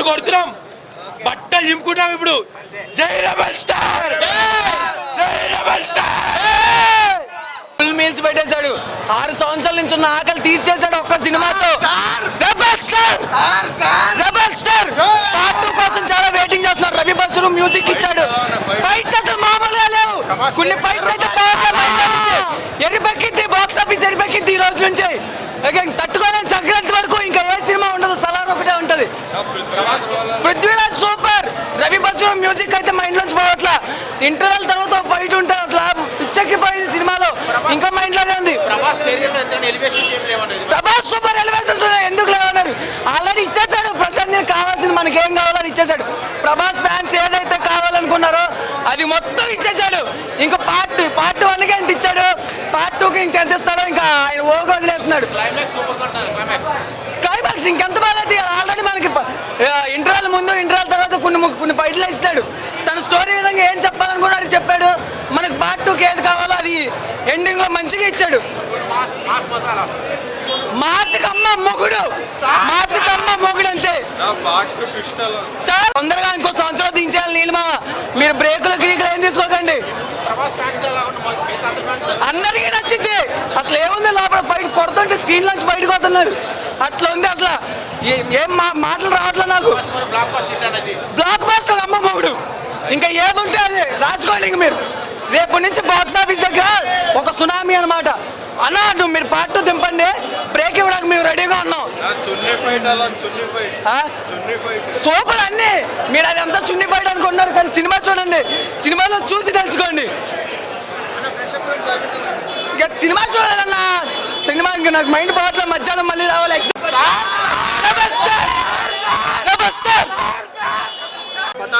డబ్బులు కొడుతున్నాం. బట్టలు చింపుకుంటాం ఇప్పుడు. జై రెబల్ స్టార్. జై రెబల్ స్టార్. ఫుల్ మీల్స్ పెట్టేశాడు. ఆరు సంవత్సరాల నుంచి ఉన్న ఆకలి తీర్చేశాడు ఒక్క సినిమాతో. Rebel star. Rebel star. Part కోసం చాలా వెయిటింగ్ చేస్తున్నారు. రవి మ్యూజిక్ ఇచ్చాడు. ఫైట్స్ అసలు మామూలుగా లేవు. కొన్ని ఫైట్స్ అయితే బాక్స్ ఆఫీస్ ఎరిపెక్కింది ఈ రోజు నుంచి. Again తట్టుకోలేని సంక్రాంతి వరకు ఇంకా ఏ సినిమా ఉండదు సలార్ ఒకటే ఉంటది పృథ్వీరాజ్ సూపర్ రవి బస్సు మ్యూజిక్ అయితే మైండ్ నుంచి పోవట్లా. ఇంటర్వెల్ తర్వాత ఫైట్ ఉంటుంది అసలు. పిచ్చెక్కిపోయింది సినిమాలో. ఇంకా మైండ్లోనే ఉంది. ప్రభాస్ సూపర్ ఎలివేషన్స్ ఉన్నాయి. ఎందుకు లేవన్నారు ఆల్రెడీ ఇచ్చేసాడు ప్రశాంత్ నీల్ కావాల్సింది. మనకి ఏం కావాలో అది ఇచ్చేసాడు. ప్రభాస్ ఫ్యాన్స్ ఏదైతే కావాలనుకున్నారో అది మొత్తం ఇచ్చేసాడు. ఇంకా పార్ట్ పార్ట్ వన్కి ఎంత ఇచ్చాడు? పార్ట్ టూ కి ఇంకెంత ఇస్తాడో ఇంకా ఆయన ఓగా వదిలేస్తున్నాడు. క్లైమాక్స్ ఇంకెంత బాగా తీయాలి? ఆల్రెడీ మనకి ఇంటర్వెల్ ముందు ఇంటర్వెల్ కొన్ని ము- ఫైట్లు ఇస్తాడు తన స్టోరీ విధంగా ఏం చెప్పాలనుకున్నాడు చెప్పాడు. మనకు పార్ట్ టూకి ఏది కావాలో అది ఎండింగ్లో మంచిగా ఇచ్చాడు. మాసికమ్మ మొగుడు. మాసికమ్మ మొగుడు అంతే చాలా. తొందరగా ఇంకో సంవత్సరం దించాలి నీళ్ళమా మీరు బ్రేకులు గ్రీకులు ఏం తీసుకోకండి. అందరికీ నచ్చింది. అసలు ఏముంది లోపల? ఫైట్ కొడుతుంటే స్క్రీన్ నుంచి బయటకు వస్తున్నారు. అట్లా ఉంది అసలు. ఏ- మాటలు రావట్లే నాకు. బ్లాక్ బాస్టర్ అమ్మ మొగుడు ఇంకా ఏది ఉంటే అది రాసుకోండి ఇంక మీరు. రేపు నుంచి బాక్స్ ఆఫీస్ దగ్గర ఒక సునామీ అన్నమాట. అన్నా నువ్వు మీరు పార్ట్ దింపండి. బ్రేక్ ఇవ్వడానికి మేము రెడీగా ఉన్నాం. ఆ? సూపర్ అన్ని మీరు అది అంతా చున్ని ఫైట్ అనుకున్నారు కానీ సినిమా చూడండి. సినిమాలో చూసి తెలుసుకోండి. ఇక సినిమా చూడాలి అన్న సినిమా ఇంకా నాకు మైండ్ పోవట్లే మధ్యాహ్నం మళ్ళీ రావాలి.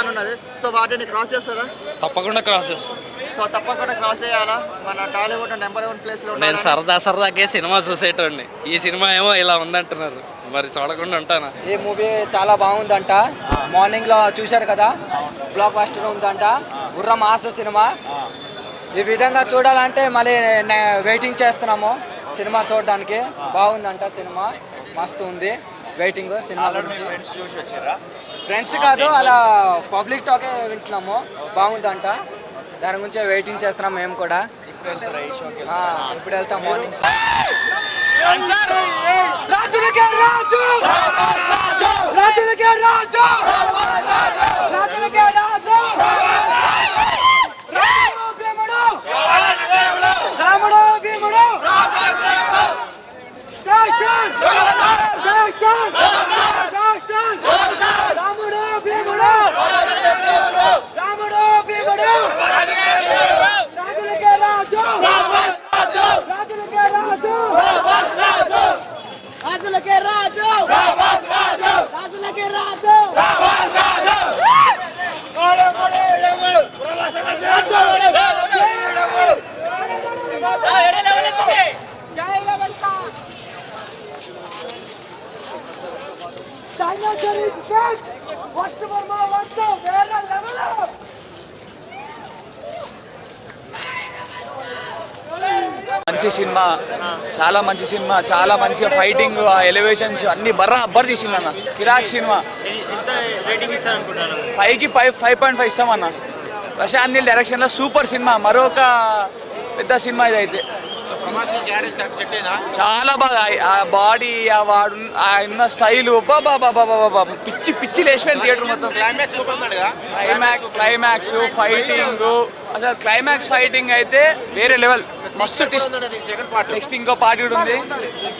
ఉన్నది సో వాటిని క్రాస్ చేస్తారా? తప్పకుండా క్రాస్ చేస్తాం. సో తప్పకుండా క్రాస్ చేయాలా? మన టాలీవుడ్ నెంబర్ వన్ ప్లేస్లో నేను? సరదా సరదాకే సినిమా చూసేటోడిని. ఈ సినిమా ఏమో ఇలా ఉందంటున్నారు. మరి చూడకుండా ఉంటానా? ఈ మూవీ చాలా బాగుందంట. మార్నింగ్లో చూశారు కదా? బ్లాక్ బస్టర్ ఉందంట. గుర్ర మాస్టర్ సినిమా. ఈ విధంగా చూడాలంటే మళ్ళీ వెయిటింగ్ చేస్తున్నాము. సినిమా చూడడానికి బాగుందంట సినిమా. మస్తు ఉంది. వెయిటింగ్ సినిమా గురించి. ఫ్రెండ్స్ కాదు అలా పబ్లిక్ టాకే వింటున్నాము. బాగుందంట. దాని గురించి వెయిటింగ్ చేస్తున్నాం మేము కూడా. ఇప్పుడు వెళ్తాం మార్నింగ్ రాజులకే రాజు! రాజులకే రాజు! రాజులకే రాజు! రాజు రాజులకే రాజు రాజులకే రాజు రాజులకే రాజు జై రవంతా మంచి సినిమా చాలా మంచి సినిమా చాలా మంచిగా ఫైటింగ్ ఎలివేషన్స్ అన్ని బర్రా అబ్బర్ తీసింది అన్న. కిరాక్ సినిమా. ఫైవ్కి ఫైవ్ ఫైవ్ పాయింట్ ఫైవ్ ఇస్తామన్న. ప్రశాంత్ నీల్ డైరెక్షన్లో సూపర్ సినిమా మరొక పెద్ద సినిమా ఇదైతే. చాలా బాగా. ఆ- బాడీ ఆ వాడు ఆ ఉన్న స్టైల్ బాబా బాబా బాబా పిచ్చి పిచ్చి లేచిపోయింది థియేటర్ మొత్తం. క్లైమాక్స్ క్లైమాక్స్ ఫైటింగ్ అసలు క్లైమాక్స్ ఫైటింగ్ అయితే వేరే లెవెల్ మస్తు నెక్స్ట్ ఇంకో పార్ట్ కూడా ఉంది.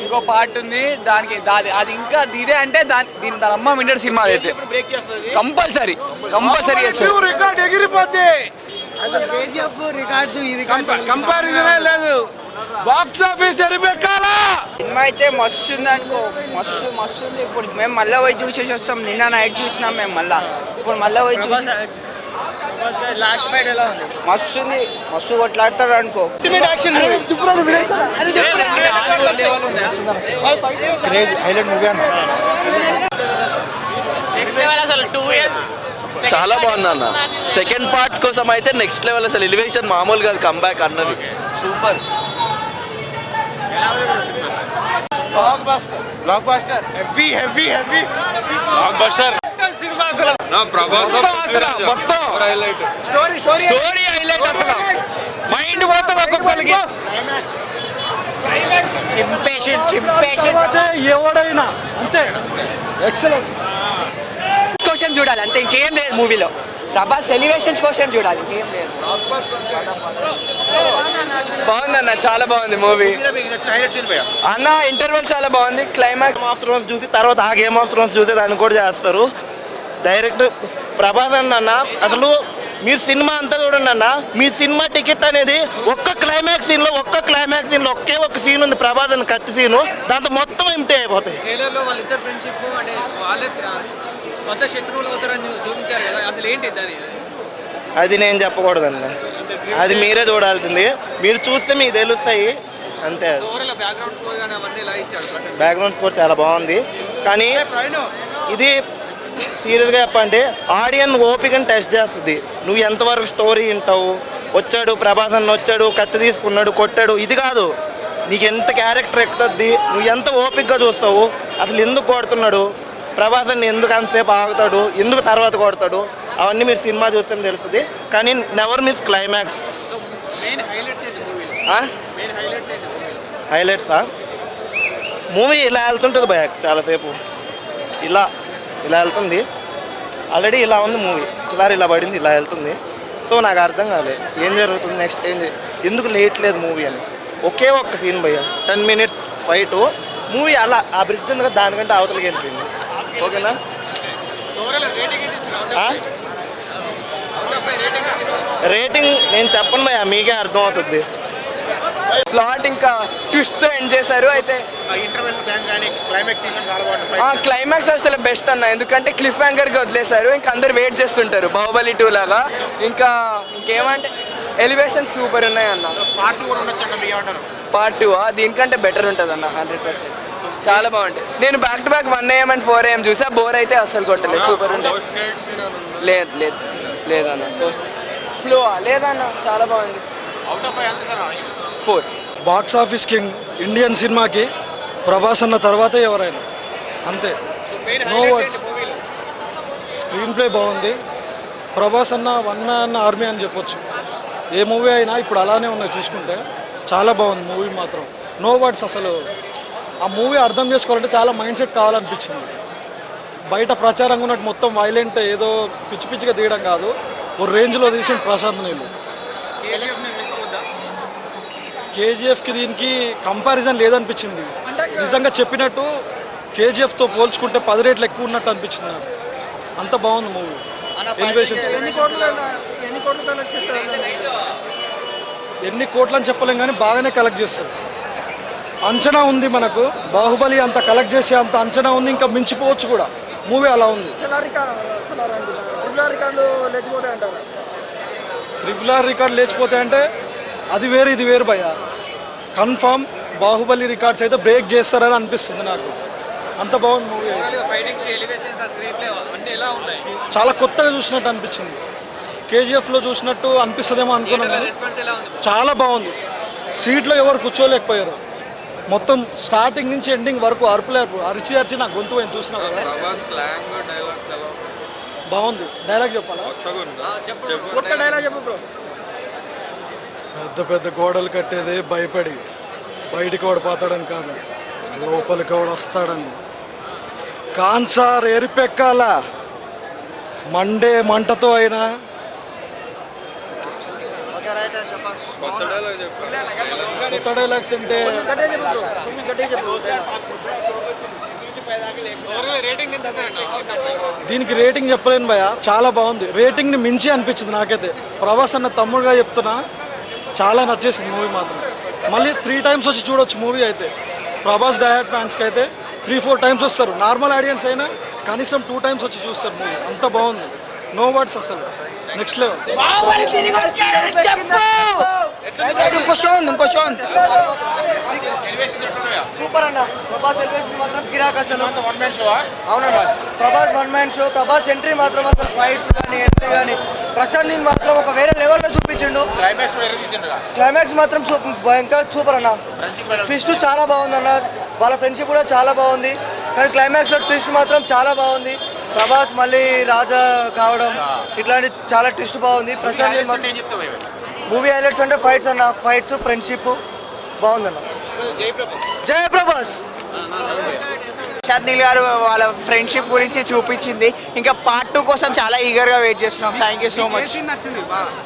ఇంకో పార్ట్ ఉంది. దానికి దాది అది ఇంకా ఇదే అంటే దాని దీని దాని అమ్మ వింటర్ సినిమా అయితే. కంపల్సరీ. కంపల్సరీ చేస్తారు రికార్డ్ ఎగిరిపోతే కంపారిజనే లేదు. బాక్స్ ఆఫీస్ ఎరిపెక్కాలా సినిమా అయితే మస్తు ఉంది అనుకో మస్తు మస్తు ఉంది ఇప్పుడు మేము మళ్ళీ పోయి చూసేసి వస్తాం. నిన్న నైట్ చూసినాం మేము మళ్ళా. ఇప్పుడు మళ్ళీ పోయి చూసి మస్తు ఉంది? మస్తు కొట్లాడతాడు అనుకో. చాలా బాగుంది అన్న. సెకండ్ పార్ట్ కోసం అయితే నెక్స్ట్ లెవెల్ అసలు ఎలివేషన్ మామూలు కాదు కంబ్యాక్ అన్నది. Super blockbuster heavy heavy heavy blockbuster cinema అసలు ప్రభాస్ మొత్తం. అసలు మొత్తం హైలైట్ స్టోరీ హైలైట్ అసలు. మైండ్ మొత్తం ఒక్కొక్కరికి. ఎవడైనా అంతే. ఎక్సలెంట్ కోసం చూడాలి అంతే. ఇంకేం లేదు మూవీలో. ప్రభాస్ ఎలివేషన్స్ కోసం చూడాలి. ఇంకేం లేదు. బాగుందన్న చాలా బాగుంది మూవీ. అన్న ఇంటర్వెల్ చాలా బాగుంది. క్లైమాక్స్ గేమ్ ఆఫ్ థ్రోన్స్ చూసి తర్వాత ఆ గేమ్ ఆఫ్ థ్రోన్స్ చూసి దాన్ని కూడా చేస్తారు. డైరెక్ట్ ప్రభాస్ అన్న అన్న అసలు మీరు సినిమా అంతా చూడండి అన్న మీ సినిమా టికెట్ అనేది ఒక్క క్లైమాక్స్ సీన్లో ఒక్క క్లైమాక్స్ సీన్లో ఒకే ఒక సీన్ ఉంది ప్రభాస్ అన్న కత్తి సీను దాంతో మొత్తం ఎంటీ అయిపోతాయి. కొత్త శత్రువులు అవుతారని చూపించారు కదా అసలు ఏంటి దాని? అది నేను చెప్పకూడదన్న అది మీరే చూడాల్సింది. మీరు చూస్తే మీకు తెలుస్తాయి. అంతే బ్యాక్గ్రౌండ్ స్కోర్ చాలా బాగుంది. కానీ ఇది సీరియస్గా చెప్పంటే ఆడియన్ ఓపికని టెస్ట్ చేస్తుంది. నువ్వు ఎంతవరకు స్టోరీ వింటావు? వచ్చాడు ప్రభాస్ అన్న వచ్చాడు కత్తి తీసుకున్నాడు కొట్టాడు. ఇది కాదు. నీకు ఎంత క్యారెక్టర్ ఎక్కుతుంది నువ్వు ఎంత ఓపికగా చూస్తావు అసలు ఎందుకు కొడుతున్నాడు? ప్రభాస్ అన్న ఎందుకు అంతసేపు ఆగుతాడు? ఎందుకు తర్వాత కొడతాడు? అవన్నీ మీరు సినిమా చూస్తే తెలుస్తుంది. కానీ never miss climax highlights movie ఇలా వెళ్తుంటుంది భయ చాలాసేపు. ఇలా ఇలా వెళ్తుంది. ఆల్రెడీ ఇలా ఉంది మూవీ ఒకసారి ఇలా పడింది ఇలా వెళ్తుంది. సో నాకు అర్థం కాలేదు ఏం జరుగుతుంది నెక్స్ట్ ఏం ఎందుకు లేట్ లేదు మూవీ అని. ఒకే ఒక్క సీన్ భయ్య. టెన్ మినిట్స్ ఫైట్ మూవీ అలా ఆ బ్రిడ్జ్ ఉంది కదా దానికంటే అవతలకి వెళ్ళిపోయింది. ఓకేనా? రేటింగ్ నేను చెప్పను భయ్య మీకే అర్థం అవుతుంది ప్లాట్ ఇంకా ట్విస్ట్ ఎండ్ చేశారు అయితే క్లైమాక్స్ అసలు బెస్ట్ అన్న ఎందుకంటే క్లిఫ్ యాంకర్కి వదిలేశారు ఇంకా అందరు వెయిట్ చేస్తుంటారు బాహుబలి టూ లాగా. ఇంకా ఇంకేమంటే ఎలివేషన్ సూపర్ ఉన్నాయి అన్న. పార్ట్ టూ దీనికంటే బెటర్ ఉంటుంది అన్న హండ్రెడ్ పర్సెంట్ చాలా బాగుంటుంది నేను back to back one AM and four AM చూసా. బోర్ అయితే అస్సలు కొట్టలేదు. సూపర్ ఉంటుంది లేదు లేదు లేదన్న స్లో లేదన్న చాలా బాగుంది. Four box office king Indian సినిమాకి ప్రభాస్ అన్న తర్వాతే ఎవరైనా. అంతే. ఏంటి మూవీలో స్క్రీన్ ప్లే బాగుంది. ప్రభాస్ అన్న వన్ అన్న ఆర్మీ అని చెప్పొచ్చు. ఏ మూవీ అయినా ఇప్పుడు అలానే ఉన్నాయి చూసుకుంటే. చాలా బాగుంది మూవీ మాత్రం. నో వర్డ్స్ అసలు. ఆ మూవీ అర్థం చేసుకోవాలంటే చాలా మైండ్ సెట్ కావాలనిపించింది. బయట ప్రచారంగా ఉన్నట్టు మొత్తం వైలెంట్ ఏదో పిచ్చి పిచ్చిగా తీయడం కాదు. ఓ రేంజ్లో తీసిన ప్రశాంత్ నీళ్ళు కేజీఎఫ్కి దీనికి కంపారిజన్ లేదనిపించింది. నిజంగా చెప్పినట్టు కేజీఎఫ్తో పోల్చుకుంటే పది రేట్లు ఎక్కువ ఉన్నట్టు అనిపించింది నాకు. అంత బాగుంది మూవీ. ఎలివేషన్స్ ఎన్ని కోట్లు అని చెప్పలేం కానీ బాగానే కలెక్ట్ చేస్తారు అంచనా ఉంది మనకు. బాహుబలి అంత కలెక్ట్ చేసే అంత అంచనా ఉంది ఇంకా మించిపోవచ్చు కూడా. మూవీ అలా ఉంది. త్రిపుల్ ఆర్ రికార్డ్ లేచిపోతే అంటే అది వేరు ఇది వేరు భయ కన్ఫామ్ బాహుబలి రికార్డ్స్ అయితే బ్రేక్ చేస్తారని అనిపిస్తుంది నాకు. అంత బాగుంది మూవీ చాలా కొత్తగా చూసినట్టు అనిపించింది. కేజీఎఫ్లో చూసినట్టు అనిపిస్తుందేమో అనుకున్నాను చాలా బాగుంది. సీట్లో ఎవరు కూర్చోలేకపోయారు. మొత్తం స్టార్టింగ్ నుంచి ఎండింగ్ వరకు అరుపులేరు అరిచి అరిచి నా గొంతు పోయింది చూసినా కదా? ప్రభాస్ స్లాంగ్ డైలాగ్స్ ఎలా బాగుంది. డైలాగ్ చెప్పాలా? ఒక్క డైలాగ్ చెప్పు. బ్రో పెద్ద పెద్ద గోడలు కట్టేదే భయపడి. బయటికి ఓడిపోతాడని కాదు. లోపలికి వాడు వస్తాడని. కాన్సార్ ఎరిపెక్కాల? మండే మంటతో అయినా కొత్త డైలాగ్ చెప్పారు కొత్త డైలాగ్స్ అంటే దీనికి రేటింగ్ చెప్పలేను భయ చాలా బాగుంది. రేటింగ్ని మించి అనిపించింది నాకైతే. ప్రభాస్ అన్న తమ్ముడుగా చెప్తున్నా చాలా నచ్చేసింది మూవీ మాత్రం. మళ్ళీ త్రీ టైమ్స్ వచ్చి చూడొచ్చు మూవీ అయితే. ప్రభాస్ డయాట్ ఫ్యాన్స్కి అయితే త్రీ ఫోర్ టైమ్స్ వస్తారు. నార్మల్ ఆడియన్స్ అయినా కనీసం టూ టైమ్స్ వచ్చి చూస్తారు మూవీ అంత బాగుంది. నో వర్డ్స్ అసలు. నెక్స్ట్ లెవెల్ ఇంకో షో ఉంది ఇంకో షో ఉంది. సూపర్ అన్న. ప్రభాస్ ఎలివేషన్ మాత్రం కిరాక్ అసలు అవునన్నా Prabhas? One man show Prabhas entry మాత్రం అసలు ఫైట్స్ కానీ ఎంట్రీ కానీ ప్రశాంత్ నీల్ మాత్రం ఒక వేరే లెవెల్లో చూపించిండు. క్లైమాక్స్ మాత్రం సూపర్ భయంకర సూపర్ అన్న. ట్విస్ట్ చాలా బాగుంది అన్న వాళ్ళ ఫ్రెండ్షిప్ కూడా చాలా బాగుంది. కానీ క్లైమాక్స్లో ట్విస్ట్ మాత్రం చాలా బాగుంది. ప్రభాస్ మళ్ళీ రాజా కావడం ఇట్లాంటి చాలా ట్విస్ట్ బాగుంది. ప్రశాంత్ మూవీ హైలైట్స్ అంటే ఫైట్స్ అన్న. ఫైట్స్ ఫ్రెండ్షిప్ బాగుందన్న. జయ ప్రభాస్ ప్రశాంత్ నీల్ గారు వాళ్ళ ఫ్రెండ్షిప్ గురించి చూపించింది. ఇంకా పార్ట్ టూ కోసం చాలా ఈగర్గా వెయిట్ చేస్తున్నాం. థ్యాంక్ యూ సో మచ్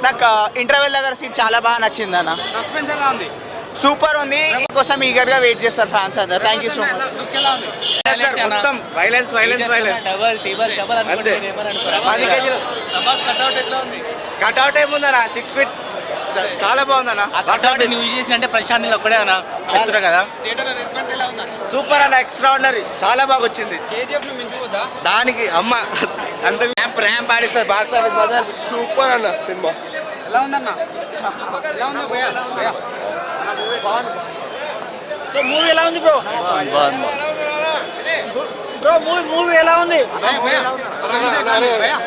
నాకు ఇంటర్వెల్ దగ్గర సీన్ చాలా బాగా నచ్చింది అన్న సస్పెన్స్ ఎలా ఉంది? సూపర్ ఉంది. కోసం ఈగర్గా వెయిట్ చేస్తారు ఫ్యాన్స్ అందరు. థ్యాంక్ యూ సో మచ్ మొత్తం వైలెన్స్ వైలెన్స్ వైలెన్స్ పది కేజీలు. కట్అవుట్ ఏముందన్న? సిక్స్ ఫీట్ చాలా బాగుందన్న. నువ్వు చేసినంటే ప్రశాంత్ ఒక్కడే అన్న. చెప్తున్నా కదా. థియేటర్ రెస్పాన్స్ ఎలా ఉందా సూపర్ అన్న ఎక్స్ట్రాడినరీ చాలా బాగా వచ్చింది. దానికి అమ్మ అంటే ర్యాంప్ ర్యాంప్ ఆడిస్తారు బాక్స్ ఆఫీస్ సూపర్ అన్న సినిమా. ఎలా ఉందన్న? ఎలా ఉందా సో మూవీ ఎలా ఉంది బ్రో బ్రో మూవీ మూవీ ఎలా ఉంది? భయ్యా భయ్యా